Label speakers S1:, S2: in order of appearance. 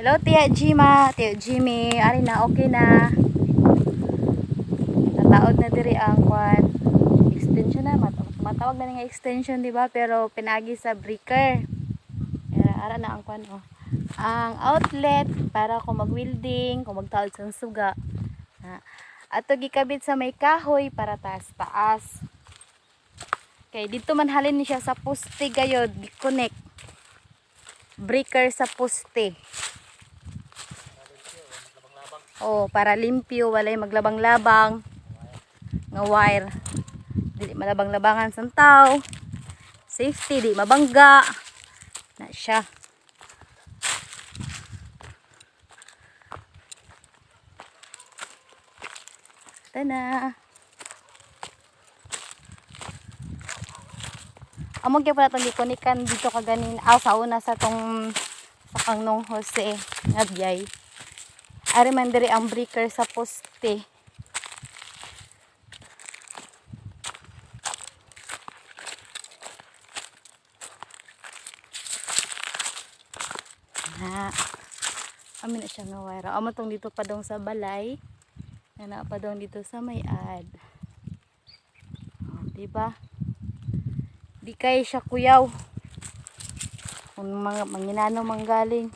S1: Hello, Tia Jima. Tia Jimmy. Ari na, okay na. Nataod na diri ang kwan. Extension na. Mat matawag na nga extension, di ba? Pero pinagi sa breaker. Ara na ang kwan, oh. Ang outlet para kung mag-welding, kung magtaod sa suga. Ha. Ato gikabit sa may kahoy para taas-taas. Okay, dito man halin ni siya sa poste gayod, gi-connect. Breaker sa poste. Oh, para limpyo, walay maglabang-labang nga wire. Dili malabang-labangan sa tao. Safety, di mabangga. Na siya. Tana. Among kaya pala itong gikunikan dito kaganin. Aw, sa una sa tong sa kang nung Jose nga biyay. Ari man diri ang breaker sa poste. Na. Amin na siya nga wire. Amo tong dito pa dong sa balay. Na na pa dong dito sa may ad. Oh, diba? Di kay siya kuyaw. Kung mga manginano manggaling.